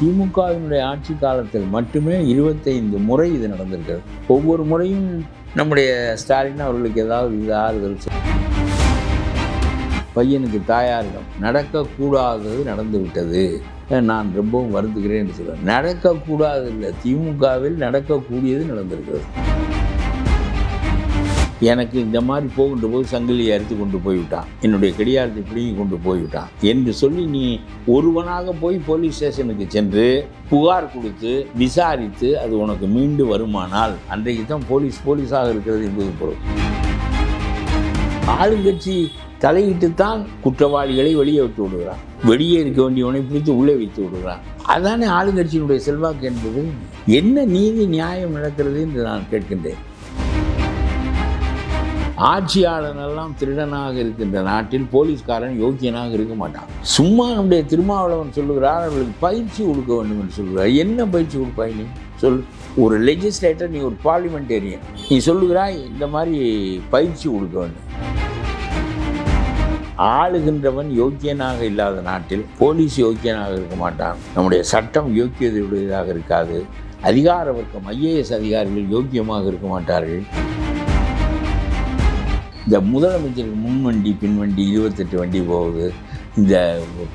திமுகவினுடைய ஆட்சி காலத்தில் மட்டுமே இருபத்தைந்து முறை இது நடந்திருக்கிறது. ஒவ்வொரு முறையும் நம்முடைய ஸ்டாலின் அவர்களுக்கு ஏதாவது இது ஆறுதல் பையனுக்கு தாயாரிடம் நடக்கக்கூடாதது நடந்து விட்டது நான் ரொம்பவும் வருந்துகிறேன் என்று சொல்கிறேன் நடக்கக்கூடாது இல்லை திமுகவில் நடக்கக்கூடியது நடந்திருக்கிறது. எனக்கு இந்த மாதிரி போகின்ற போது சங்கிலியை அறுத்து கொண்டு போய்விட்டான். என்னுடைய கடிகாரத்தை பிடுங்கி கொண்டு போய்விட்டான். என்று சொல்லி நீ ஒருவனாக போய் போலீஸ் ஸ்டேஷனுக்கு சென்று புகார் கொடுத்து விசாரித்து அது உனக்கு மீண்டு வருமானால் அன்றைக்கு தான் போலீஸ் போலீஸாக இருக்கிறது என்பது பொருள். ஆளுங்கட்சி தலையிட்டு தான் குற்றவாளிகளை வெளியே விட்டு விடுகிறான். வெளியே இருக்க வேண்டியவனை பிடித்து உள்ளே வைத்து விடுகிறான். அதானே ஆளுங்கட்சியினுடைய செல்வாக்கு என்பது? என்ன நீதி நியாயம் நடக்கிறது என்று நான் கேட்கின்றேன். ஆட்சியாளனெல்லாம் திருடனாக இருக்கின்ற நாட்டில் போலீஸ்காரன் யோக்கியனாக இருக்க மாட்டான். சும்மா நம்முடைய திருமாவளவன் சொல்லுகிறார் அவர்களுக்கு பயிற்சி கொடுக்க வேண்டும் என்று சொல்லுகிறார். என்ன பயிற்சி கொடுப்பாய் நீ? சொல். ஒரு லெஜிஸ்லேட்டர் நீ ஒரு பார்லிமெண்டேரியன் நீ சொல்லுகிறாய் இந்த மாதிரி பயிற்சி கொடுக்க வேண்டும். ஆளுகின்றவன் யோக்கியனாக இல்லாத நாட்டில் போலீஸ் யோக்கியனாக இருக்க மாட்டான். நம்முடைய சட்டம் யோக்கியதையுடையதாக இருக்காது. அதிகார வர்க்கம் ஐஏஎஸ் அதிகாரிகள் யோக்கியமாக இருக்க மாட்டார்கள். இந்த முதலமைச்சருக்கு முன்வண்டி பின்வண்டி இருபத்தெட்டு வண்டி போகுது. இந்த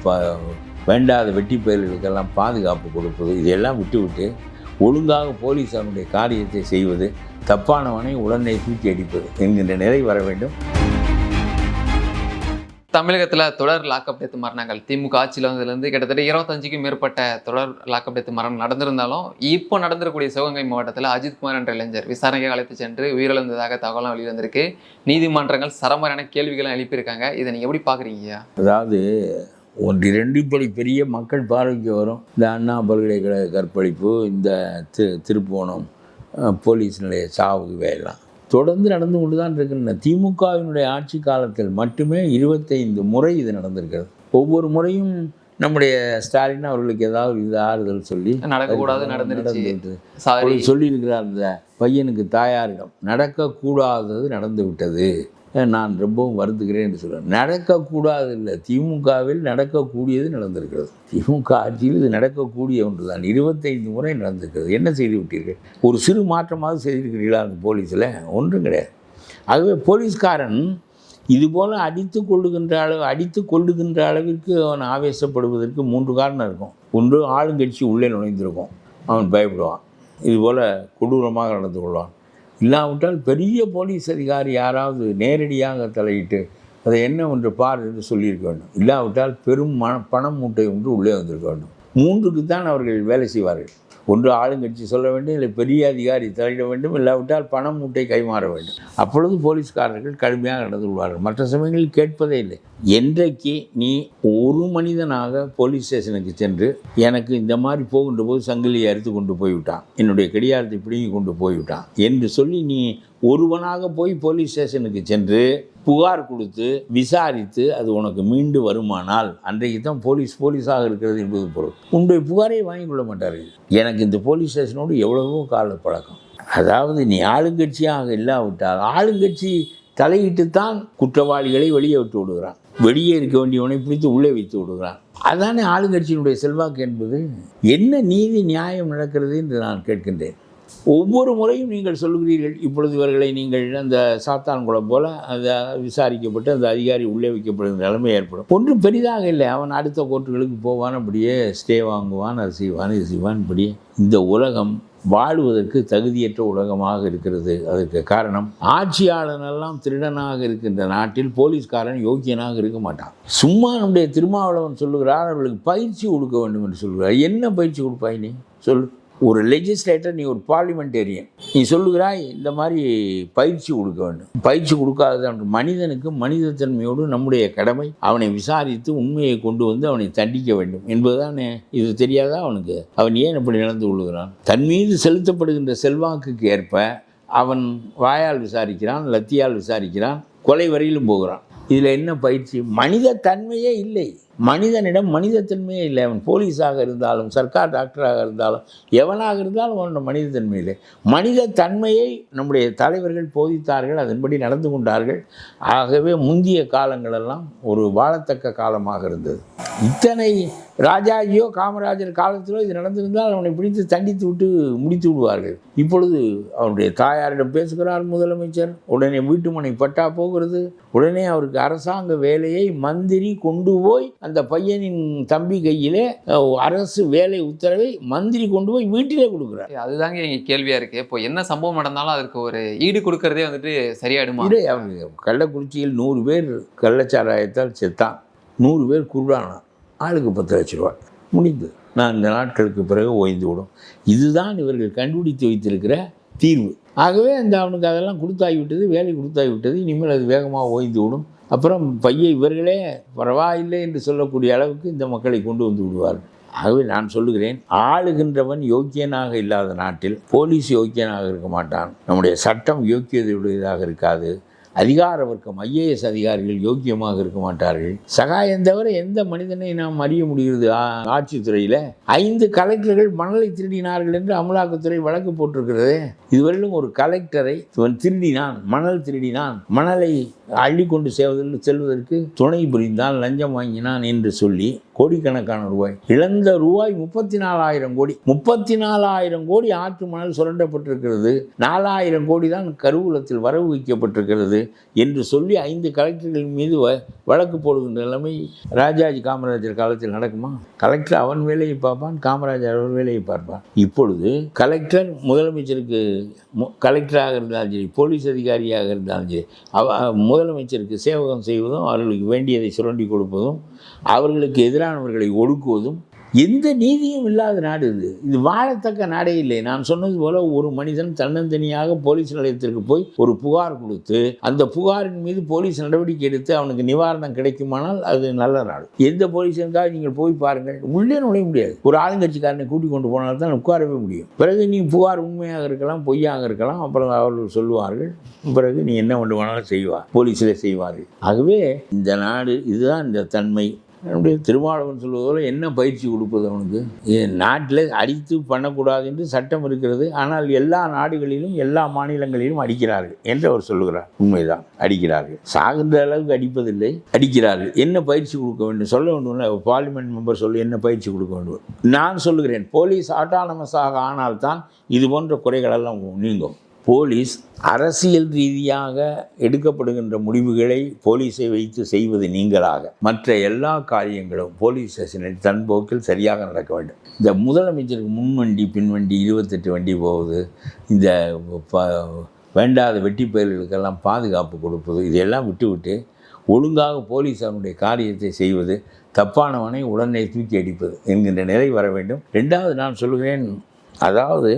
ப வேண்டாத வெட்டி பயிர்களுக்கெல்லாம் பாதுகாப்பு கொடுப்பது இதையெல்லாம் விட்டுவிட்டு ஒழுங்காக போலீஸாருடைய காரியத்தை செய்வது தப்பானவனை உடனே தூக்கி அடிப்பது என்கின்ற நிலை வர வேண்டும். தமிழகத்தில் தொடர் லாக்அப் டெத் மரணங்கள். திமுக ஆட்சியில் வந்ததுலேருந்து கிட்டத்தட்ட இருபத்தஞ்சுக்கும் மேற்பட்ட தொடர் லாக்அப் டெத் மரணம் நடந்திருந்தாலும் இப்போ நடந்திருக்கக்கூடிய சிவகங்கை மாவட்டத்தில் அஜித்குமார் என்ற இளைஞர் விசாரணைக்கு அழைத்து சென்று உயிரிழந்ததாக தகவலாம் வெளிவந்திருக்கு. நீதிமன்றங்கள் சரமரான கேள்விகளும் எழுப்பியிருக்காங்க. இதை நீங்கள் எப்படி பார்க்குறீங்க அதாவது ஒன்று ரெண்டு இப்படி பெரிய மக்கள் பார்வைக்கு வரும். இந்த அண்ணா பல்கலைக்கழக கற்பழிப்பு இந்த தி திருப்போணம் போலீஸ் நிலைய சாவுக்கு வேலாம் தொடர்ந்து நடந்து கொண்டு தான் இருக்கின்றன திமுகவினுடைய ஆட்சி காலத்தில் மட்டுமே இருபத்தைந்து முறை இது நடந்திருக்கிறது. ஒவ்வொரு முறையும் நம்முடைய ஸ்டாலின் அவர்களுக்கு ஏதாவது இது ஆறுதல் சொல்லி நடக்கக்கூடாது நடந்துருச்சு. சொல்லியிருக்கிறார் அந்த பையனுக்கு தாயாரிடம் நடக்கக்கூடாதது நடந்து விட்டது நான் ரொம்பவும் வருந்துகிறேன் என்று சொல்கிறேன் நடக்கக்கூடாது இல்லை திமுகவில் நடக்கக்கூடியது நடந்திருக்கிறது. திமுக ஆட்சியில் இது நடக்கக்கூடிய ஒன்று தான் இருபத்தைந்து முறை நடந்திருக்கிறது. என்ன செய்து விட்டீர்கள்? ஒரு சிறு மாற்றமாவது செய்திருக்கிறீர்களா அந்த போலீஸில்? ஒன்றும் கிடையாது. ஆகவே போலீஸ்காரன் இதுபோல் அடித்து கொள்ளுகின்ற அளவு அடித்து கொள்ளுகின்ற அளவிற்கு அவன் ஆவேசப்படுவதற்கு மூன்று காரணம் இருக்கும். ஒன்று ஆளுங்கட்சி உள்ளே நுழைந்திருக்கும். அவன் பயப்படுவான். இதுபோல் கொடூரமாக நடந்து கொள்வான். இல்லாவிட்டால் பெரிய போலீஸ் அதிகாரி யாராவது நேரடியாக தலையிட்டு அதை என்ன ஒன்று பார் என்று சொல்லியிருக்க வேண்டும். இல்லாவிட்டால் பெரும் மன பணம் மூட்டை ஒன்று உள்ளே வந்திருக்க வேண்டும். மூன்றுக்கு தான் அவர்கள் வேலை செய்வார்கள். ஒன்று ஆளுங்கட்சி சொல்ல வேண்டும் இல்லை பெரிய அதிகாரி தலையிட வேண்டும் இல்லாவிட்டால் பணம் மூட்டை கைமாற வேண்டும். அப்பொழுது போலீஸ்காரர்கள் கடுமையாக நடந்து கொள்வார்கள். மற்ற சமயங்களில் கேட்பதே இல்லை. என்றைக்கு நீ ஒரு மனிதனாக போலீஸ் ஸ்டேஷனுக்கு சென்று எனக்கு இந்த மாதிரி போகின்ற போது சங்கிலியை அறுத்து கொண்டு போய்விட்டான் என்னுடைய கடிகாரத்தை பிடுங்கி கொண்டு போய்விட்டான் என்று சொல்லி நீ ஒருவனாக போய் போலீஸ் ஸ்டேஷனுக்கு சென்று புகார் கொடுத்து விசாரித்து அது உனக்கு மீண்டு வருமானால் அன்றைக்கு தான் போலீஸ் போலீஸாக இருக்கிறது என்பது பொருள். உன்னுடைய புகாரை வாங்கிக் கொள்ள மாட்டார்கள். எனக்கு இந்த போலீஸ் ஸ்டேஷனோடு எவ்வளவோ கால பழக்கம். அதாவது நீ ஆளுங்கட்சியாக இல்லாவிட்டால் ஆளுங்கட்சி தலையிட்டு தான் குற்றவாளிகளை வெளியே விட்டு விடுகிறான். வெளியே இருக்க வேண்டியவனை பிடித்து உள்ளே வைத்து விடுகிறான். அதானே ஆளுங்கட்சியினுடைய செல்வாக்கு என்பது? என்ன நீதி நியாயம் நடக்கிறது என்று நான் கேட்கின்றேன். ஒவ்வொரு முறையும் நீங்கள் சொல்லுகிறீர்கள் இப்பொழுது இவர்களை நீங்கள் அந்த சாத்தான்குளம் போல அந்த விசாரிக்கப்பட்டு அந்த அதிகாரி உள்ளே வைக்கப்படும் நிலைமை ஏற்படும். ஒன்றும் பெரிதாக இல்லை. அவன் அடுத்த கோர்ட்டுகளுக்கு போவான் அப்படியே ஸ்டே வாங்குவான் அது செய்வான் இது செய்வான் இப்படியே இந்த உலகம் வாழ்வதற்கு தகுதியற்ற உலகமாக இருக்கிறது. அதற்கு காரணம் ஆட்சியாளனெல்லாம் திருடனாக இருக்கின்ற நாட்டில் போலீஸ்காரன் யோக்கியனாக இருக்க மாட்டான். சும்மா நம்முடைய திருமாவளவன் சொல்லுகிறார் அவர்களுக்கு பயிற்சி கொடுக்க வேண்டும் என்று சொல்கிறார் என்ன பயிற்சி கொடுப்பாய் நீ? சொல் ஒரு லெஜிஸ்லேட்டர் நீ ஒரு பார்லிமெண்டேரியன் நீ சொல்லுகிறாய் இந்த மாதிரி பயிற்சி கொடுக்க வேண்டும். பயிற்சி கொடுக்காத மனிதனுக்கு மனிதனுக்கு மனிதத்தன்மையோடு நம்முடைய கடமை. அவனை விசாரித்து உண்மையை கொண்டு வந்து அவனை தண்டிக்க வேண்டும். என்பதுதானே? இது தெரியாதா அவனுக்கு? அவன் ஏன் இப்படி நடந்து கொள்கிறான்? தன் மீது செலுத்தப்படுகின்ற செல்வாக்குக்கு ஏற்ப அவன் வாயால் விசாரிக்கிறான் லத்தியால் விசாரிக்கிறான் கொலை வரையிலும் போகிறான். இதில் என்ன பயிற்சி? மனித தன்மையே இல்லை. மனிதனிடம் மனிதத்தன்மையே இல்லை. அவன் போலீஸாக இருந்தாலும் சர்க்கார் டாக்டராக இருந்தாலும் எவனாக இருந்தாலும் அவனோட மனிதத்தன்மை இல்லை. மனித தன்மையை நம்முடைய தலைவர்கள் போதித்தார்கள் அதன்படி நடந்து கொண்டார்கள். ஆகவே முந்திய காலங்களெல்லாம் ஒரு வாழத்தக்க காலமாக இருந்தது. இத்தனை ராஜாஜியோ காமராஜர் காலத்திலோ இது நடந்திருந்தால் அவனை பிடித்து தண்டித்து விட்டு முடித்து விடுவார்கள். இப்பொழுது அவருடைய தாயாரிடம் பேசுகிறார் முதலமைச்சர். உடனே வீட்டுமனை பட்டா போகிறது. உடனே அவருக்கு அரசாங்க வேலையை மந்திரி கொண்டு போய் அந்த பையனின் தம்பி கையிலே அரசு வேலை உத்தரவை மந்திரி கொண்டு போய் வீட்டிலே கொடுக்குறார். அதுதாங்க எங்க கேள்வியா இருக்கு. இப்போ என்ன சம்பவம் நடந்தாலும் அதுக்கு ஒரு ஈடு கொடுக்கறதே வந்துட்டு சரியாயிடுமா? இதே அவனுக்கு கள்ளக்குறிச்சியில் நூறு பேர் கள்ளச்சாராயத்தால் செத்தான். நூறு பேர் குருடானான். ஆளுக்கு பத்து லட்ச ரூபா முடிந்து. நான் இந்த நாட்களுக்கு பிறகு ஓய்ந்து விடும். இதுதான் இவர்கள் கண்டுபிடித்து வைத்திருக்கிற தீர்வு. ஆகவே அந்த அவனுக்கு அதெல்லாம் கொடுத்தாகி விட்டது வேலை கொடுத்தாகி விட்டது. இனிமேல் அது வேகமாக ஓய்ந்து விடும். அப்புறம் பையன் இவர்களே பரவாயில்லை என்று சொல்லக்கூடிய அளவுக்கு இந்த மக்களை கொண்டு வந்து விடுவார்கள். ஆகவே நான் சொல்லுகிறேன் ஆளுகின்றவன் யோக்கியனாக இல்லாத நாட்டில் போலீஸ் யோக்கியனாக இருக்க மாட்டான். நம்முடைய சட்டம் யோக்கியதையுடையதாக இருக்காது. அதிகார வர்க்கம் ஐஏஎஸ் அதிகாரிகள் யோக்கியமாக இருக்க மாட்டார்கள். சகாயம் தவிர எந்த மனிதனை நாம் அறிய முடிகிறது? ஆட்சித்துறையில் ஐந்து கலெக்டர்கள் மணலை திருடினார்கள் என்று அமலாக்கத்துறை வழக்கு போட்டிருக்கிறது. இதுவரையிலும் ஒரு கலெக்டரை இவன் திருடினான் மணல் திருடினான் மணலை அள்ளி கொண்டு செல்வதில் செல்வதற்கு துணை புரிந்தான் லஞ்சம் வாங்கினான் என்று சொல்லி கோடிக்கணக்கான ரூபாய் இழந்த ரூபாய் முப்பத்தி நாலாயிரம் கோடி முப்பத்தி நாலாயிரம் கோடி ஆற்று மணல் சுரண்டப்பட்டிருக்கிறது. நாலாயிரம் கோடி தான் கருவூலத்தில் வரவு வைக்கப்பட்டிருக்கிறது. என்று சொல்லி ஐந்து கலெக்டர்கள் மீது வ- வழக்கு போடுகின்ற நிலைமை ராஜாஜி காமராஜர் காலத்தில் நடக்குமா? கலெக்டர் அவன் வேலையை பார்ப்பான் காமராஜர் அவன் வேலையை பார்ப்பான். இப்பொழுது கலெக்டர் முதலமைச்சருக்கு மு- கலெக்டராக இருந்தாலும் சரி போலீஸ் அதிகாரியாக இருந்தாலும் சரி அவ முதலமைச்சருக்கு சேவகம் செய்வதும் அவர்களுக்கு வேண்டியதை சுரண்டி கொடுப்பதும் அவர்களுக்கு எதிரானவர்களை ஒடுக்குவதும் எந்த நீதியும் இல்லாத நாடு இது. இது வாழத்தக்க நாடே இல்லை. நான் சொன்னது போல ஒரு மனிதன் தன்னந்தனியாக போலீஸ் நிலையத்திற்கு போய் ஒரு புகார் கொடுத்து அந்த புகாரின் மீது போலீஸ் நடவடிக்கை எடுத்து அவனுக்கு நிவாரணம் கிடைக்குமானால் அது நல்ல நாடு. எந்த போலீஸ் இருந்தால் நீங்கள் போய் பாருங்கள். உள்ளே நுழைய முடியாது. ஒரு ஆளுங்கட்சிக்காரனை கூட்டிக் கொண்டு போனால் தான் உட்காரவே முடியும். பிறகு நீ புகார் உண்மையாக இருக்கலாம் பொய்யாக இருக்கலாம் அப்புறம் அவர்கள் சொல்லுவார்கள். பிறகு நீ என்ன வேண்டுமானாலும் செய்வார் போலீஸில் செய்வார்கள். ஆகவே இந்த நாடு இதுதான் இந்த தன்மை. என்னுடைய திருமாவளவன் சொல்வது என்ன பயிற்சி கொடுப்பது அவனுக்கு? நாட்டில் அடித்து பண்ணக்கூடாது என்று சட்டம் இருக்கிறது. ஆனால் எல்லா நாடுகளிலும் எல்லா மாநிலங்களிலும் அடிக்கிறார்கள் என்று அவர் சொல்லுகிறார். உண்மைதான் அடிக்கிறார்கள். சாகின்ற அளவுக்கு அடிப்பதில்லை அடிக்கிறார்கள். என்ன பயிற்சி கொடுக்க வேண்டும்? சொல்ல வேண்டும் பார்லிமெண்ட் மெம்பர் சொல்லி என்ன பயிற்சி கொடுக்க வேண்டும்? நான் சொல்லுகிறேன் போலீஸ் ஆட்டானமஸாக ஆனால்தான் இது போன்ற குறைகளெல்லாம் நீங்கும். போலீஸ் அரசியல் ரீதியாக எடுக்கப்படுகின்ற முடிவுகளை போலீஸை வைத்து செய்வது நீங்களாக மற்ற எல்லா காரியங்களும் போலீஸ் ஸ்டேஷனில் தன் போக்கில் சரியாக நடக்க வேண்டும். இந்த முதலமைச்சருக்கு முன்வண்டி பின்வண்டி இருபத்தெட்டு வண்டி போகுது. இந்த ப வேண்டாத வெட்டி பயிர்களுக்கெல்லாம் பாதுகாப்பு கொடுப்பது இதையெல்லாம் விட்டுவிட்டு ஒழுங்காக போலீஸ் அவனுடைய காரியத்தை செய்வது தப்பானவனை உடனே தூக்கி அடிப்பது என்கின்ற நிலை வர வேண்டும். ரெண்டாவது நான் சொல்கிறேன் அதாவது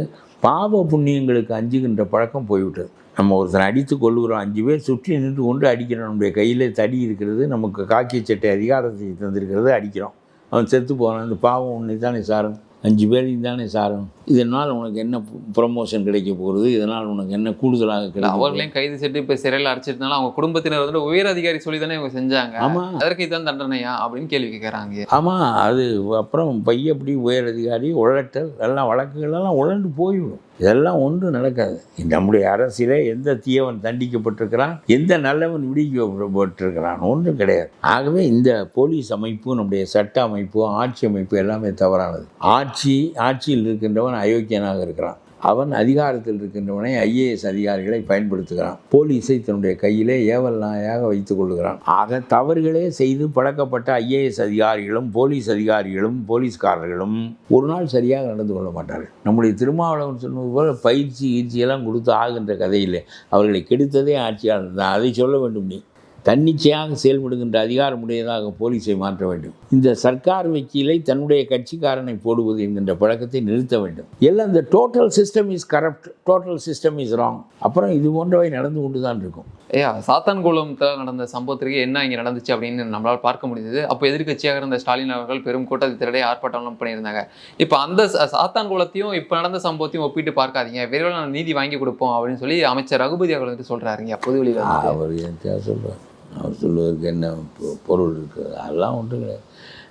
பாவ புண்ணியங்களுக்கு அஞ்சுகின்ற பழக்கம் போய்விட்டது. நம்ம ஒருத்தனை அடித்து கொள்ளுகிறோம் அஞ்சு பேர் சுற்றி நின்று கொண்டு அடிக்கிறோம். நம்முடைய கையில் தடி இருக்கிறது நமக்கு காக்கி சட்டை அதிகாரத்தை தந்திருக்கிறது அடிக்கிறோம். அவன் செத்து போகிறான் அந்த பாவம் உன்னை தானே சாரும்? அஞ்சு பேரையும் தானே சாரும்? இதனால் உனக்கு என்ன ப்ரொமோஷன் கிடைக்க போகிறது இதனால் உனக்கு என்ன கூடுதலாக கிடைக்கும் அவர்களையும் கைது செய்து இப்ப சிறையில் அடைச்சிருந்தாலும் அவங்க குடும்பத்தினர் வந்து உயர் அதிகாரி சொல்லி தானே இவங்க செஞ்சாங்க. ஆமாம் அதற்கு இதுதான் தண்டனையா அப்படின்னு கேள்வி கேட்கறாங்க. ஆமாம் அது அப்புறம் பைய அப்படி உயர் அதிகாரி உழட்டல் எல்லாம் வழக்குகளெல்லாம் உழண்டு போய்விடும். இதெல்லாம் ஒன்றும் நடக்காது. நம்முடைய அரசியலே எந்த தீயவன் தண்டிக்கப்பட்டிருக்கிறான்? எந்த நல்லவன் விடுவிக்கப்பட்டிருக்கிறான்? ஒன்றும் கிடையாது. ஆகவே இந்த போலீஸ் அமைப்பு நம்முடைய சட்ட அமைப்பு ஆட்சி அமைப்பு எல்லாமே தவறானது. ஆட்சி ஆட்சியில் இருக்கின்றவன் அயோக்கியனாக இருக்கிறான். அவன் அதிகாரத்தில் இருக்கின்றவனை ஐஏஎஸ் அதிகாரிகளை பயன்படுத்துகிறான். போலீஸை தன்னுடைய கையிலே ஏவல் நாயாக வைத்துக் கொள்கிறான் ஆக தவறுகளே செய்து பழக்கப்பட்ட ஐஏஎஸ் அதிகாரிகளும் போலீஸ் அதிகாரிகளும் போலீஸ்காரர்களும் ஒரு நாள் சரியாக நடந்து கொள்ள மாட்டார்கள். நம்முடைய திருமாவளவன் சொன்னது போல பயிற்சி ஈர்ச்சியெல்லாம் கொடுத்து ஆகின்ற கதையில்லை அவர்களை கெடுத்ததே ஆட்சியாளர் தான். அதை சொல்ல வேண்டும் நீ. தன்னிச்சையாக செயல்படுகின்ற அதிகாரமுடையதாக போலீஸை மாற்ற வேண்டும். இந்த சர்க்கார் வக்கீலை தன்னுடைய கட்சிக்காரனை போடுவது என்கின்ற பழக்கத்தை நிறுத்த வேண்டும். எல்லாம் இந்த total system is corrupt total system is wrong அப்புறம் இது போன்றவை நடந்து கொண்டு தான் இருக்கும். ஐயா சாத்தான்குளத்தில் நடந்த சம்பவத்திற்கு என்ன இங்கே நடந்துச்சு அப்படின்னு நம்மளால் பார்க்க முடியுது அப்போ எதிர்க்கட்சியாக இருந்த ஸ்டாலின் அவர்கள் பெரும் கூட்டத்தை திரடி ஆர்ப்பாட்டம்லாம் பண்ணியிருந்தாங்க. இப்போ அந்த சாத்தான்குளத்தையும் இப்போ நடந்த சம்பவத்தையும் ஒப்பிட்டு பார்க்காதீங்க. விரைவில் நான் நீதி வாங்கி கொடுப்போம் அப்படின்னு சொல்லி அமைச்சர் ரகுபதி அவர்கள் வந்து சொல்றாருங்க பொது வெளியில் அவர் என்ன சொல்கிறார் அவர் சொல்வதற்கு என்ன பொ- பொருள் இருக்குது அதெல்லாம் ஒன்றும் கிடையாது.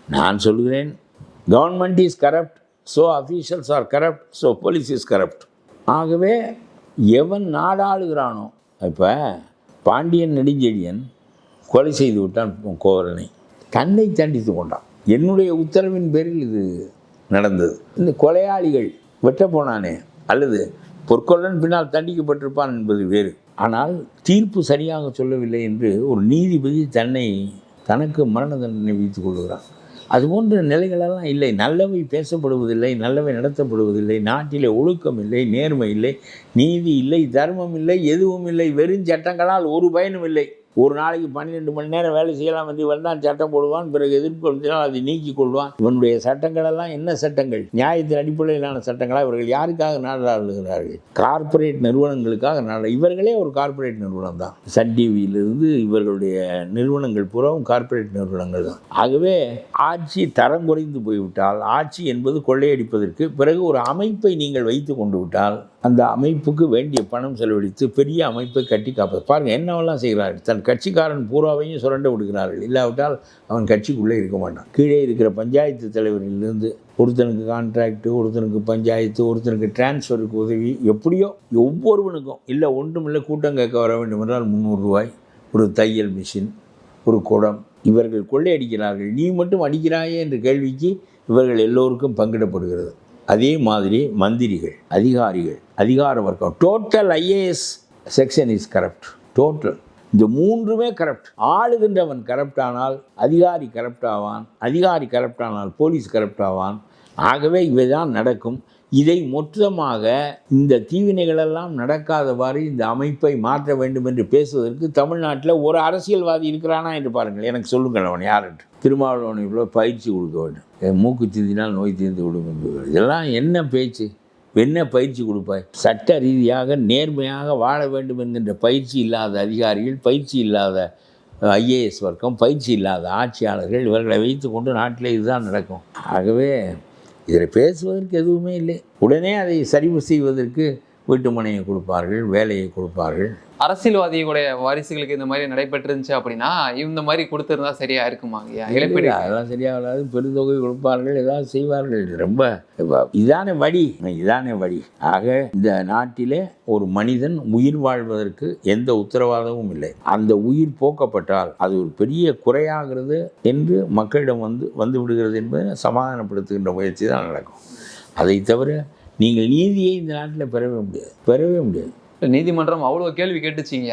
நான் சொல்கிறேன் government is corrupt so officials are corrupt so police is corrupt ஆகவே எவன் நாடாளுகிறானோ இப்போ பாண்டியன் நெடுஞ்செழியன் கொலை செய்து விட்டான் கோவலனை. கண்ணை தண்டித்து கொண்டான். என்னுடைய உத்தரவின் பேரில் இது நடந்தது. இந்த கொலையாளிகள் வெட்ட போனானே அல்லது பொற்கொள்ளன் பின்னால் தண்டிக்கப்பட்டிருப்பான் என்பது வேறு. ஆனால் தீர்ப்பு சரியாக சொல்லவில்லை என்று ஒரு நீதிபதி தன்னை தனக்கு மரண தண்டனை விதித்துக் கொள்கிறான் அதுபோன்ற நிலைகளெல்லாம் இல்லை. நல்லவை பேசப்படுவதில்லை நல்லவை நடத்தப்படுவதில்லை நாட்டிலே ஒழுக்கம் இல்லை நேர்மை இல்லை நீதி இல்லை தர்மம் இல்லை எதுவும் இல்லை வெறும் சட்டங்களால் ஒரு பயனும் இல்லை. ஒரு நாளைக்கு பன்னிரெண்டு மணி நேரம் வேலை செய்யலாம் என்று வந்தான் சட்டம் போடுவான் பிறகு எதிர்ப்பு வந்தால் அதை நீக்கி கொள்வான். இவனுடைய சட்டங்களெல்லாம் என்ன சட்டங்கள்? நியாயத்தின் அடிப்படையிலான சட்டங்களாக இவர்கள் யாருக்காக நாடாளுகிறார்கள் கார்ப்பரேட் நிறுவனங்களுக்காக நாட இவர்களே ஒரு கார்ப்பரேட் நிறுவனம் தான். சன் டிவியிலிருந்து இவர்களுடைய நிறுவனங்கள் பூராவும் கார்ப்பரேட் நிறுவனங்கள் தான். ஆகவே ஆட்சி தரம் குறைந்து போய்விட்டால் ஆட்சி என்பது கொள்ளையடிப்பதற்கு பிறகு ஒரு அமைப்பை நீங்கள் வைத்து கொண்டு விட்டால் அந்த அமைப்புக்கு வேண்டிய பணம் செலவழித்து பெரிய அமைப்பை கட்டி காப்பது பாருங்கள் என்னவெல்லாம் செய்கிறார்கள்? தன் கட்சிக்காரன் பூராவையும் சுரண்ட விடுகிறார்கள். இல்லாவிட்டால் அவன் கட்சிக்குள்ளே இருக்க மாட்டான். கீழே இருக்கிற பஞ்சாயத்து தலைவரிலிருந்து ஒருத்தனுக்கு கான்ட்ராக்ட் ஒருத்தனுக்கு பஞ்சாயத்து ஒருத்தனுக்கு டிரான்ஸ்ஃபருக்கு உதவி எப்படியோ ஒவ்வொருவனுக்கும் இல்லை ஒன்றும் இல்லை கூட்டம் கேட்க வர வேண்டும் என்றால் முந்நூறுரூவாய் ஒரு தையல் மிஷின் ஒரு குடம் இவர்கள் கொள்ளையடிக்கிறார்கள். நீ மட்டும் அடிக்கிறாயே என்ற கேள்விக்கு இவர்கள் எல்லோருக்கும் பங்கிடப்படுகிறது. அதே மாதிரி மந்திரிகள் அதிகாரிகள் அதிகார வர்க்கம் total IAS section is corrupt total இந்த மூன்றுமே கரப்ட் ஆளுகின்றவன் கரப்ட் ஆனால் அதிகாரி கரப்ட் ஆவான் அதிகாரி கரப்ட் ஆனால் போலீஸ் கரப்ட் ஆவான். ஆகவே இவைதான் நடக்கும் இதை மொத்தமாக இந்த தீவினைகளெல்லாம் நடக்காதவாறு இந்த அமைப்பை மாற்ற வேண்டும் என்று பேசுவதற்கு தமிழ்நாட்டில் ஒரு அரசியல்வாதி இருக்கிறானா என்று பாருங்கள். எனக்கு சொல்லுங்கள் அவன் யார் என்று திருமாவளவன் இவ்வளோ பயிற்சி கொடுக்க வேண்டும். மூக்கு சிந்தினால் நோய் தீர்ந்து விடும் இதெல்லாம் என்ன பேச்சு? என்ன பயிற்சி கொடுப்பாய்? சட்ட ரீதியாக நேர்மையாக வாழ வேண்டும் என்கின்ற பயிற்சி இல்லாத அதிகாரிகள் பயிற்சி இல்லாத ஐஏஎஸ் வர்க்கம் பயிற்சி இல்லாத ஆட்சியாளர்கள் இவர்களை வைத்து கொண்டு நாட்டில் இதுதான் நடக்கும். ஆகவே இதில் பேசுவதற்கு எதுவுமே இல்லை. உடனே அதை சரிவு செய்வதற்கு வீட்டு மனையை கொடுப்பார்கள் வேலையை கொடுப்பார்கள். அரசியல்வாதிகளுடைய வாரிசுகளுக்கு இந்த மாதிரி நடைபெற்றிருந்துச்சு அப்படின்னா இந்த மாதிரி கொடுத்திருந்தா சரியா இருக்குமா இழப்பீடு அதெல்லாம் சரியாக வராது. பெருந்தொகை கொடுப்பார்கள் ஏதாவது செய்வார்கள். ரொம்ப இதானே வழி. இதானே வழி. ஆக இந்த நாட்டிலே ஒரு மனிதன் உயிர் வாழ்வதற்கு எந்த உத்தரவாதமும் இல்லை. அந்த உயிர் போக்கப்பட்டால் அது ஒரு பெரிய குறையாகிறது என்று மக்களிடம் வந்து வந்து விடுகிறது என்பதை சமாதானப்படுத்துகின்ற முயற்சி தான் நடக்கும். அதை தவிர நீங்கள் நீதியை இந்த நாட்டில் பெறவே முடியாது. பெறவே முடியாது. நீதிமன்றம் அவ்வளவு கேள்வி கேட்டுச்சிங்க.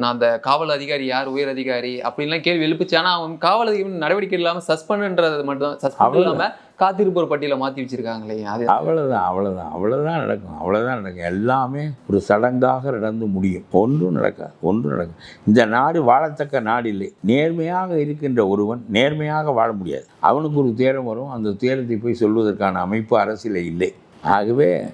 நான் அந்த காவல் அதிகாரி யார் உயர் அதிகாரி அப்படின்லாம் கேள்வி எழுப்பிச்சு. ஆனா அவங்க காவல் அதிகாரி நடவடிக்கை இல்லாம சஸ்பெண்ட்ன்றது மட்டும் சஸ்பெண்ட் அவ்வளவுதான். இல்லாம காத்திருப்போர் பட்டியல மாத்தி வச்சிருக்காங்களே. அது அவ்வளோதான் அவ்வளோதான் அவ்வளோதான் நடக்கும் அவ்வளோதான் நடக்கும். எல்லாமே ஒரு சடங்காக நடந்து முடியும். ஒன்றும் நடக்காது ஒன்றும் நடக்கும் இந்த நாடு வாழத்தக்க நாடு இல்லை. நேர்மையாக இருக்கின்ற ஒருவன் நேர்மையாக வாழ முடியாது. அவனுக்கு ஒரு தேரம் வரும் அந்த தேரத்தை போய் சொல்வதற்கான அமைப்பு அரசியல் இல்லை. ஆகவே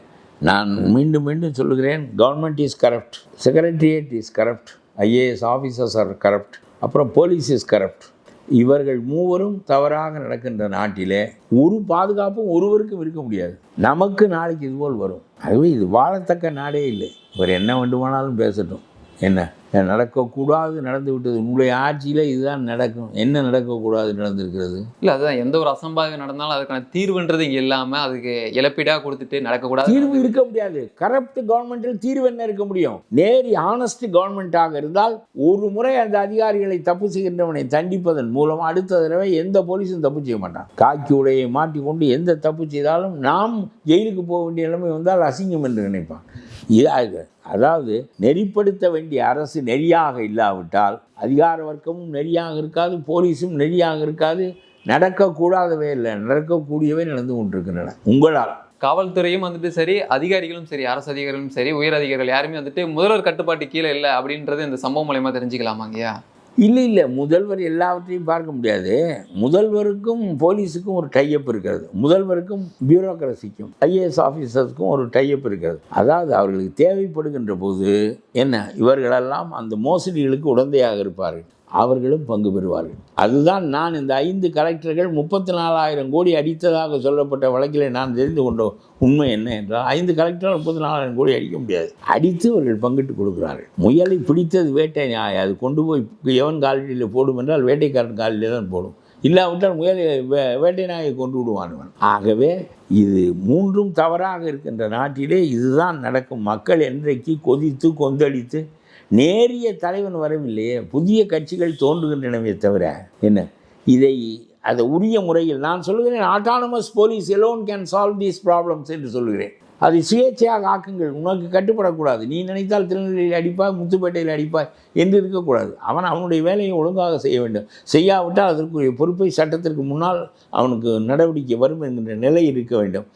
நான் மீண்டும் மீண்டும் சொல்லுகிறேன் government is corrupt secretariat is corrupt IAS officers are corrupt அப்புறம் போலீஸ் இஸ் கரப்ட் இவர்கள் மூவரும் தவறாக நடக்கின்ற நாட்டிலே ஒரு பாதுகாப்பும் ஒருவருக்கும் இருக்க முடியாது. நமக்கு நாளைக்கு இதுபோல் வரும். ஆகவே இது வாழத்தக்க நாடே இல்லை. இவர் என்ன வேண்டுமானாலும் பேசட்டும். என்ன? நடக்கக்கூடாது நடந்து விட்டது. உங்களுடைய ஆட்சியில் இதுதான் நடக்கும். என்ன நடக்கக்கூடாது நடந்திருக்கிறது? இல்ல அதுதான். எந்த ஒரு அசம்பாவிதம் நடந்தாலும் அதுக்கான தீர்வுன்றது இங்க இல்லாம அதுக்கு இழப்பீடா கொடுத்துட்டு நடக்கக்கூடாது. தீர்வு இருக்க முடியாது. கரப்ட் கவர்மெண்ட்டில் தீர்வு என்ன இருக்க முடியும்? நேரி ஆனஸ்ட் கவர்மெண்ட்டாக இருந்தால் ஒரு முறை அந்த அதிகாரிகளை தப்பு செய்கின்றவனை தண்டிப்பதன் மூலம் அடுத்த தடவை எந்த போலீஸும் தப்பு செய்ய மாட்டான். காக்கி உடையை மாட்டிக்கொண்டு எந்த தப்பு செய்தாலும் நாம் ஜெயிலுக்கு போக வேண்டிய நிலைமை வந்தால் அசிங்கம் என்று நினைப்பான். இதாக அதாவது நெறிப்படுத்த வேண்டிய அரசு நெறியாக இல்லாவிட்டால் அதிகார வர்க்கமும் நெறியாக இருக்காது போலீஸும் நெறியாக இருக்காது நடக்கக்கூடாதவே இல்லை நடக்கக்கூடியவே நடந்து கொண்டிருக்கின்றன. உங்களால். காவல்துறையும் வந்துட்டு சரி அதிகாரிகளும் சரி அரசு அதிகாரிகளும் சரி உயர் அதிகாரிகள் யாருமே வந்துட்டு முதல்வர் கட்டுப்பாட்டு கீழே இல்லை அப்படின்றது இந்த சம்பவம் மூலயமா தெரிஞ்சுக்கலாமாங்கய்யா இல்லை இல்லை. முதல்வர் எல்லாவற்றையும் பார்க்க முடியாது. முதல்வருக்கும் போலீஸுக்கும் ஒரு டைப் இருக்கிறது. முதல்வருக்கும் பியூரோக்ரஸிக்கும் ஐஏஎஸ் ஆஃபீஸர்ஸ்க்கும் ஒரு டைப் இருக்கிறது. அதாவது அவர்களுக்கு தேவைப்படுகின்ற போது என்ன? இவர்களெல்லாம் அந்த மோசடிகளுக்கு உடந்தையாக இருப்பார்கள். அவர்களும் பங்கு பெறுவார்கள். அதுதான் நான் இந்த ஐந்து கலெக்டர்கள் முப்பத்தி நாலாயிரம் கோடி அடித்ததாக சொல்லப்பட்ட வழக்கில் நான் தெரிந்து கொண்ட உண்மை என்ன என்றால் ஐந்து கலெக்டரால் முப்பத்தி நாலாயிரம் கோடி அடிக்க முடியாது. அடித்து அவர்கள் பங்கிட்டு கொடுக்கிறார்கள். முயலை பிடித்தது வேட்டை நாய் அது கொண்டு போய் எவன் காலடியில் போடும் என்றால் வேட்டைக்காரன் காலிலே தான் போடும். இல்லாவிட்டால் முயலை வே- வேட்டை நாயை கொண்டு விடுவான் ஆகவே இது மூன்றும் தவறாக இருக்கின்ற நாட்டிலே இதுதான் நடக்கும். மக்கள் என்றைக்கு கொதித்து கொந்தளித்து நேரிய தலைவன் வரவில்லையே புதிய கட்சிகள் தோன்றுகின்றனவே தவிர என்ன? இதை அதை உரிய முறையில் நான் சொல்லுகிறேன் autonomous police alone can solve these problems என்று சொல்லுகிறேன். அதை சுயேட்சையாக ஆக்குங்கள். உனக்கு கட்டுப்படக்கூடாது. நீ நினைத்தால் திருநெல்வேலியில் அடிப்பாய் முத்துப்பேட்டையில் அடிப்பாய் என்று இருக்கக்கூடாது. அவன் அவனுடைய வேலையை ஒழுங்காக செய்ய வேண்டும். செய்யாவிட்டால் அதற்குரிய பொறுப்பை சட்டத்திற்கு முன்னால் அவனுக்கு நடவடிக்கை வரும் என்கின்ற நிலை இருக்க வேண்டும்.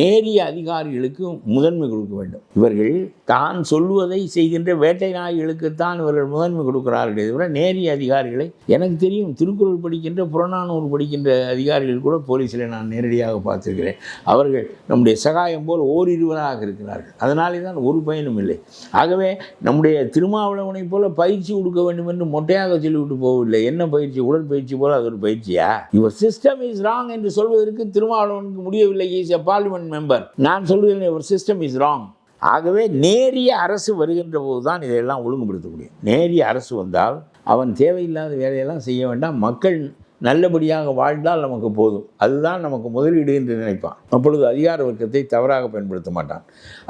நேரிய அதிகாரிகளுக்கு முதன்மை கொடுக்க வேண்டும். இவர்கள் தான் சொல்லுவதை செய்கின்ற வேட்டை நாய்களுக்குத்தான் இவர்கள் முதன்மை கொடுக்கிறார்களே தவிர நேரிய அதிகாரிகளை எனக்கு தெரியும். திருக்குறள் படிக்கின்ற புறநானூறு படிக்கின்ற அதிகாரிகள் கூட போலீஸில் நான் நேரடியாக பார்த்துருக்கிறேன். அவர்கள் நம்முடைய சகாயம் போல் ஓரிருவராக இருக்கிறார்கள். அதனாலே தான் ஒரு பயனும் இல்லை. ஆகவே நம்முடைய திருமாவளவனை போல பயிற்சி கொடுக்க வேண்டும் என்று மொட்டையாக சொல்லிவிட்டு போகவில்லை. என்ன பயிற்சி? உடற்பயிற்சி போல அது ஒரு பயிற்சியா? யுவர் சிஸ்டம் இஸ் ராங் என்று சொல்வதற்கு திருமாவளவனுக்கு முடியவில்லை. இஸ் எ பார்லிமெண்ட் மெம்பர் நான் சொல்கிறேன் யுவர் சிஸ்டம் இஸ் ராங் ஆகவே நேரிய அரசு வருகின்ற போது தான் இதையெல்லாம் ஒழுங்குபடுத்த முடியும் நேரிய அரசு வந்தால் அவன் தேவையில்லாத வேலையெல்லாம் செய்ய வேண்டாம். மக்கள் நல்லபடியாக வாழ்ந்தால் நமக்கு போதும். அதுதான் நமக்கு முதலீடு என்று நினைப்பான். அப்பொழுது அதிகார வர்க்கத்தை தவறாக பயன்படுத்த மாட்டான்.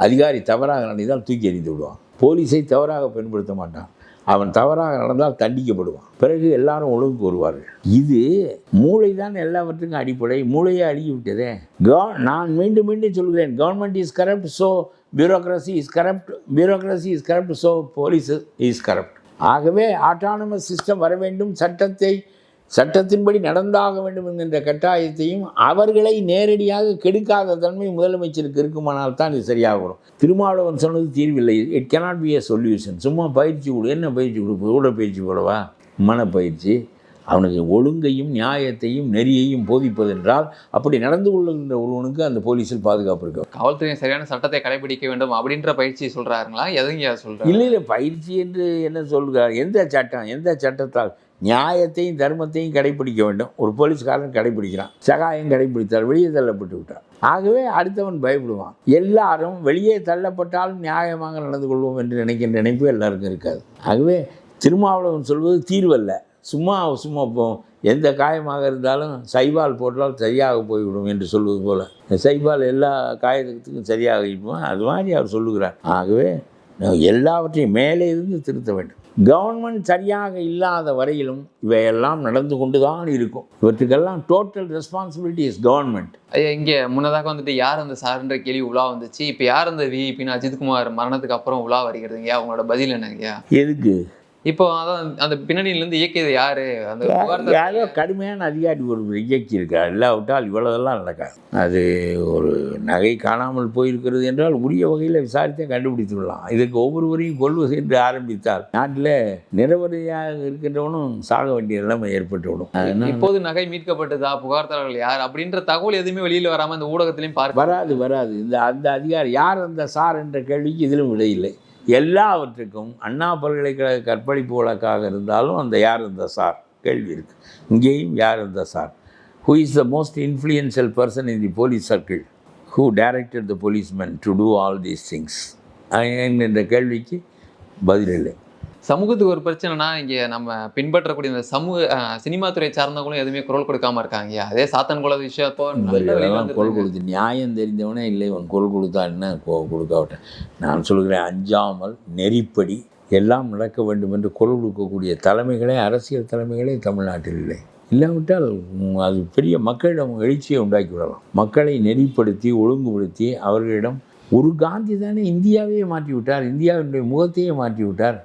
அதிகாரி தவறாக நடந்தால் தூக்கி எறிந்து விடுவான். போலீஸை தவறாக பயன்படுத்த மாட்டான். அவன் தவறாக நடந்தால் தண்டிக்கப்படுவான். பிறகு எல்லாரும் ஒழுங்கு வருவார்கள் இது மூளை தான் எல்லாவற்றுக்கும் அடிப்படை. மூளையை அழுகி விட்டதே. கவ நான் மீண்டும் மீண்டும் சொல்கிறேன். Government is corrupt so bureaucracy is corrupt bureaucracy is corrupt so police is corrupt ஆகவே ஆட்டானமஸ் சிஸ்டம் வர வேண்டும். சட்டத்தை சட்டத்தின்படி நடந்தாக வேண்டும் என்கின்ற கட்டாயத்தையும் அவர்களை நேரடியாக கெடுக்காத தன்மை முதலமைச்சருக்கு இருக்குமானால் தான் இது சரியாக வரும் திருமாவளவன் சொன்னது தீர்வில்லை. It cannot be a solution சும்மா பயிற்சி கொடு. என்ன பயிற்சி கொடு? உடற்பயிற்சி போடவா? மனப்பயிற்சி. அவனுக்கு ஒழுங்கையும் நியாயத்தையும் நெறியையும் போதிப்பதென்றால் அப்படி நடந்து கொள்ளுகின்ற ஒருவனுக்கு அந்த போலீஸில் பாதுகாப்பு இருக்கு. காவல்துறை சரியான சட்டத்தை கடைபிடிக்க வேண்டும் அப்படின்ற பயிற்சி சொல்றாருங்களா? எதுங்க சொல்றாரு? இல்லை இல்லை. பயிற்சி என்று என்ன சொல்கிறார் எந்த சட்டம்? எந்த சட்டத்தால்? நியாயத்தையும் தர்மத்தையும் கடைபிடிக்க வேண்டும். ஒரு போலீஸ்காரன் கடைபிடிக்கிறான் சகாயம் கடைபிடித்தார் வெளியே தள்ளப்பட்டு விட்டார் ஆகவே அடுத்தவன் பயப்படுவான். எல்லாரும் வெளியே தள்ளப்பட்டாலும் நியாயமாக நடந்து கொள்வோம் என்று நினைக்கின்ற நினைப்பு எல்லாருக்கும் இருக்காது. ஆகவே திருமாவளவன் சொல்வது தீர்வல்ல. சும்மா சும்மா போ. எந்த காயமாக இருந்தாலும் சைபால் போட்டால் சரியாக போய்விடும் என்று சொல்வது போல. சைபால் எல்லா காயத்துக்கும் சரியாக அது மாதிரி அவர் சொல்லுகிறார். ஆகவே எல்லாவற்றையும் மேலே இருந்து திருத்த வேண்டும். கவர்மெண்ட் சரியாக இல்லாத வரையிலும் இவையெல்லாம் நடந்து கொண்டு தான் இருக்கும். இவற்றுக்கெல்லாம் டோட்டல் ரெஸ்பான்சிபிலிட்டி இஸ் கவர்மெண்ட் ஐயா இங்க முன்னதாக வந்துட்டு யார் அந்த சார்ன்ற கேள்வி உலா வந்துச்சு? இப்போ யார் அந்த விஐபின்னு அஜித்குமார் மரணத்துக்கு அப்புறம் உலா வருகிறதுங்க அவங்களோட பதில் என்னங்கய்யா எதுக்கு? இப்போ அதான் அந்த பின்னணியில இருந்து இயக்கியது யாரு? அந்த யாரோ கடுமையான அதிகாரி ஒரு இயக்கி இருக்கார் இல்லாவிட்டால் இவ்வளவெல்லாம் நடக்காது. அது ஒரு நகை காணாமல் போயிருக்கிறது என்றால் உரிய வகையில் விசாரித்தே கண்டுபிடித்து விடலாம். இதுக்கு ஒவ்வொருவரையும் கொள்வது என்று ஆரம்பித்தால் நாட்டில் நிரவதியாக இருக்கின்றவனும் சாக வேண்டிய நிலைமை ஏற்பட்டுவிடும். இப்போது நகை மீட்கப்பட்டதா? புகார்தாரர்கள் யார்? அப்படின்ற தகவல் எதுவுமே வெளியில வராம இந்த ஊடகத்திலையும் பார்க்க வராது வராது. இந்த அந்த அதிகாரி யார் அந்த சார் என்ற கேள்விக்கு இதிலும் விடையில்லை எல்லாவற்றுக்கும் அண்ணா பல்கலைக்கழக கற்பழிப்பு வழக்காக இருந்தாலும் அந்த யார் இருந்த சார்? கேள்வி இருக்குது இங்கேயும் யார் இருந்த sir? Who is the most influential person in the police circle who directed the policeman to do all these things என்ற கேள்விக்கு பதில் இல்லை. சமூகத்துக்கு ஒரு பிரச்சனைனா இங்க நம்ம பின்பற்றக்கூடிய இந்த சமூக சினிமா துறை சார்ந்தவங்களும் எதுவுமே குரல் கொடுக்காம இருக்காங்க. அதே சாத்தன் குல இவர்களெல்லாம் குரல். கொடுத்து நியாயம் தெரிந்தவனே இல்லை இவன் குரல் கொடுத்தா என்ன கொடுக்காவிட்டேன் நான் சொல்கிறேன் அஞ்சாமல் நெறிப்படி எல்லாம் நடக்க வேண்டும் என்று குரல் கொடுக்கக்கூடிய தலைமைகளே அரசியல் தலைமைகளே தமிழ்நாட்டில் இல்லை. இல்லாவிட்டால் அது பெரிய மக்களிடம் எழுச்சியை உண்டாக்கி விடலாம். மக்களை நெறிப்படுத்தி ஒழுங்குபடுத்தி அவர்களிடம் ஒரு காந்தி தானே இந்தியாவையே மாற்றி விட்டார் இந்தியாவினுடைய முகத்தையே மாற்றி விட்டார்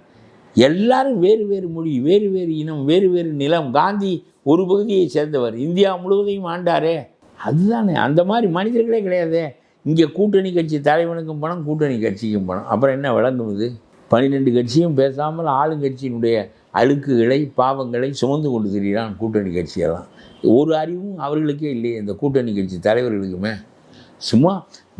எல்லாரும் வேறு வேறு மொழி வேறு வேறு இனம் வேறு வேறு நிலம். காந்தி ஒரு பகுதியை சேர்ந்தவர். இந்தியா முழுவதையும் ஆண்டாரே. அதுதானே. அந்த மாதிரி மனிதர்களே கிடையாதே. இங்கே கூட்டணி கட்சி தலைவனுக்கும் பணம் கூட்டணி கட்சிக்கும் பணம் அப்புறம் என்ன விளங்கும் இது பன்னிரெண்டு கட்சியும் பேசாமல் ஆளுங்கட்சியினுடைய அழுக்குகளை பாவங்களை சுமந்து கொண்டு திரிகிறான் கூட்டணி கட்சியெல்லாம். ஒரு அறிவும் அவர்களுக்கே இல்லையே. இந்த கூட்டணி கட்சி தலைவர்களுக்குமே. சும்மா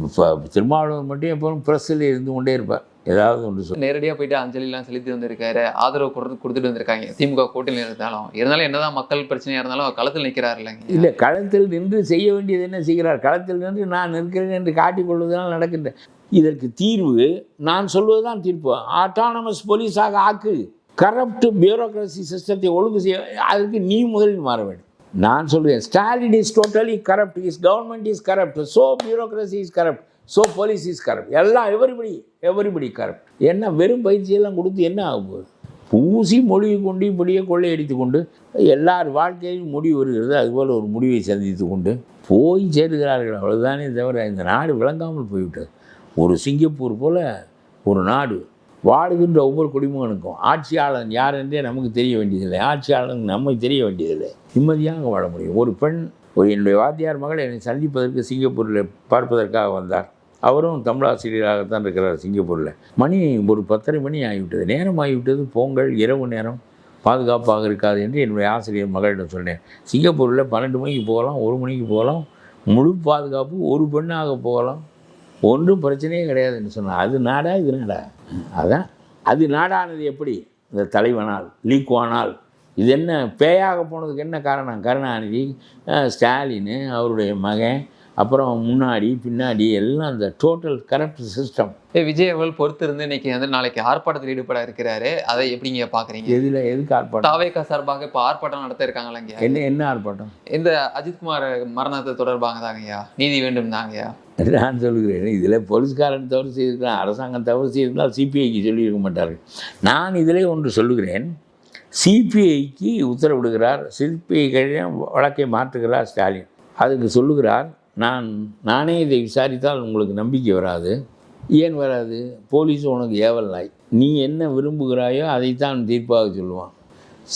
இப்போ திருமாவளவன் மட்டும் எப்பவும் ப்ரெஸ்ஸில் இருந்து கொண்டே இருப்பார். ஏதாவது ஒன்று சொல் நேரடியா போயிட்டு அஞ்சலி எல்லாம் செலுத்தி வந்திருக்காரு. ஆதரவு கொடுத்து கொடுத்துட்டு வந்திருக்காங்க. திமுக கூட்டணியில் இருந்தாலும். இருந்தாலும் என்னதான் மக்கள் பிரச்சனையா இருந்தாலும் களத்தில் நிக்கிறாரு இல்லைங்க? இல்லை களத்தில் நின்று செய்ய வேண்டியது என்ன செய்கிறார்? களத்தில் நின்று நான் நிற்கிறேன் என்று காட்டிக்கொள்வதனால் நடக்கின்ற இதற்கு தீர்வு நான் சொல்வதுதான் தீர்ப்பு. ஆட்டானமஸ் போலீஸாக ஆக்கு. கரப்ட் பியூரோக்ரஸி சிஸ்டத்தை ஒழுங்கு செய்ய அதற்கு நீ முதலில் மாற வேண்டும். நான் சொல்லுவேன் Stalin is totally corrupt is government is corrupt so bureaucracy is corrupt so police is corrupt எல்லாம் எவரிபடி எவரிபடி கரப்ட் என்ன வெறும் பயிற்சியெல்லாம் கொடுத்து என்ன ஆகும் போகுது? பூசி மொழியை கொண்டு இப்படியே கொள்ளையடித்து கொண்டு எல்லார் வாழ்க்கையிலும் முடிவு வருகிறது. அதுபோல் ஒரு முடிவை சந்தித்து கொண்டு போய் சேருகிறார்கள். அவ்வளோதானே தவிர இந்த நாடு விளங்காமல் போய்விட்டது. ஒரு சிங்கப்பூர் போல் ஒரு நாடு வாழுகின்ற ஒவ்வொரு குடிமகனுக்கும் ஆட்சியாளன் யார் என்றே நமக்கு தெரிய வேண்டியதில்லை. ஆட்சியாளன் நம்ம தெரிய வேண்டியதில்லை. நிம்மதியாக வாழ முடியும். ஒரு பெண் ஒரு என்னுடைய வாத்தியார் மகள் என்னை சந்திப்பதற்கு சிங்கப்பூரில் பார்ப்பதற்காக வந்தார். அவரும் தமிழாசிரியராகத்தான் இருக்கிறார் சிங்கப்பூரில். மணி ஒரு பத்தரை மணி ஆகிவிட்டது. நேரம் ஆகிவிட்டது. பொங்கல் இரவு நேரம். பாதுகாப்பாக இருக்காது என்று என்னுடைய ஆசிரியர் மகளிடம் சொன்னேன். சிங்கப்பூரில் பன்னெண்டு மணிக்கு போகலாம் ஒரு மணிக்கு போகலாம். முழு பாதுகாப்பு ஒரு பெண்ணாக போகலாம். ஒன்றும் பிரச்சனையே கிடையாதுன்னு சொன்னான் அது நாடா இது நாடா? அதான். அது நாடானது எப்படி? இந்த தலைவனால் லீக்குவானால் இது என்ன பேயாக போனதுக்கு என்ன காரணம்? கருணாநிதி ஸ்டாலின் அவருடைய மகன் அப்புறம் முன்னாடி பின்னாடி எல்லாம் அந்த டோட்டல் கரப்ட் சிஸ்டம் விஜய் அவர்கள் பொறுத்து இருந்து இன்னைக்கு வந்து நாளைக்கு ஆர்ப்பாட்டத்தில் ஈடுபட இருக்கிறாரு. அதை எப்படிங்க பாக்குறீங்க எதில் எதுக்கு ஆர்ப்பாட்டம்? தாவேக்கா சார்பாக இப்போ ஆர்ப்பாட்டம் நடத்த இருக்காங்களா என்ன என்ன ஆர்ப்பாட்டம்? இந்த அஜித்குமார் மரணத்தை தொடர்பாக தாங்கய்யா நீதி வேண்டும் தாங்கய்யா நான் சொல்கிறேன் இதில் போலீஸ்காரன் தவறு செய்திருக்கலாம் அரசாங்கம் தவறு செய்திருந்தால் சிபிஐக்கு சொல்லியிருக்க மாட்டார்கள். நான் இதிலே ஒன்று சொல்லுகிறேன். சிபிஐக்கு உத்தரவிடுகிறார் சிபிஐ கழியம் வழக்கை மாற்றுகிறார் ஸ்டாலின். அதுக்கு சொல்லுகிறார் நான் நானே இதை விசாரித்தால் உங்களுக்கு நம்பிக்கை வராது. ஏன் வராது? போலீஸ் உனக்கு ஏவல் நாய். நீ என்ன விரும்புகிறாயோ அதைத்தான் தீர்ப்பாக சொல்லுவான்.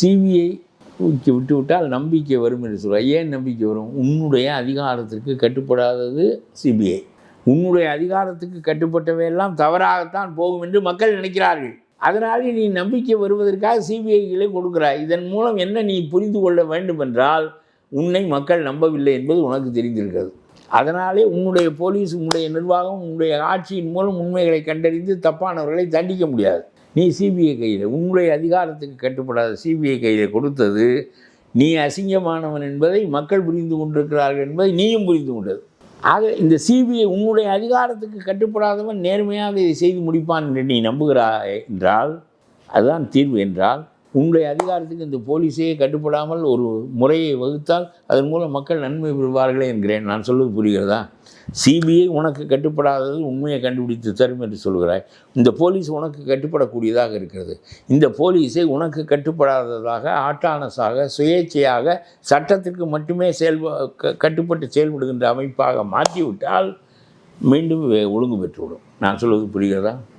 சிபிஐ விட்டு விட்டால் நம்பிக்கை வரும் என்று சொல்கிறார் ஏன் நம்பிக்கை வரும்? உன்னுடைய அதிகாரத்திற்கு கட்டுப்படாதது சிபிஐ. உன்னுடைய அதிகாரத்துக்கு கட்டுப்பட்டவையெல்லாம் தவறாகத்தான் போகும் என்று மக்கள் நினைக்கிறார்கள். அதனாலே நீ நம்பிக்கை வருவதற்காக சிபிஐகளை கொடுக்கிறாய். இதன் மூலம் என்ன நீ புரிந்து கொள்ள வேண்டும் என்றால் உன்னை மக்கள் நம்பவில்லை என்பது உனக்கு தெரிந்திருக்கிறது. அதனாலே உன்னுடைய போலீஸ் உன்னுடைய நிர்வாகம் உன்னுடைய ஆட்சியின் மூலம் உண்மைகளை கண்டறிந்து தப்பானவர்களை தண்டிக்க முடியாது. நீ சிபிஐ கையில் உன்னுடைய அதிகாரத்துக்கு கட்டுப்படாத சிபிஐ கையில் கொடுத்தது நீ அசிங்கமானவன் என்பதை மக்கள் புரிந்து கொண்டிருக்கிறார்கள் என்பதை நீயும் புரிந்து கொண்டது. ஆக இந்த சிபிஐ உன்னுடைய அதிகாரத்துக்கு கட்டுப்படாதவன் நேர்மையாக இதை செய்து முடிப்பான் என்று நீ நம்புகிறாய் என்றால் அதுதான் தீர்வு என்றால் உங்களுடைய அதிகாரத்துக்கு இந்த போலீஸையே கட்டுப்படாமல் ஒரு முறையை வகுத்தால் அதன் மூலம் மக்கள் நன்மை பெறுவார்களே என்கிறேன். நான் சொல்வது புரிகிறதா? சிபிஐ உனக்கு கட்டுப்படாதது உண்மையை கண்டுபிடித்து தரும் என்று சொல்கிறாய். இந்த போலீஸ் உனக்கு கட்டுப்படக்கூடியதாக இருக்கிறது. இந்த போலீஸை உனக்கு கட்டுப்படாததாக ஆட்டானஸாக சுயேட்சையாக சட்டத்திற்கு மட்டுமே செயல்ப கட்டுப்பட்டு செயல்படுகின்ற அமைப்பாக மாற்றிவிட்டால் மீண்டும் வே- ஒழுங்கு பெற்றுவிடும். நான் சொல்வது புரிகிறதா?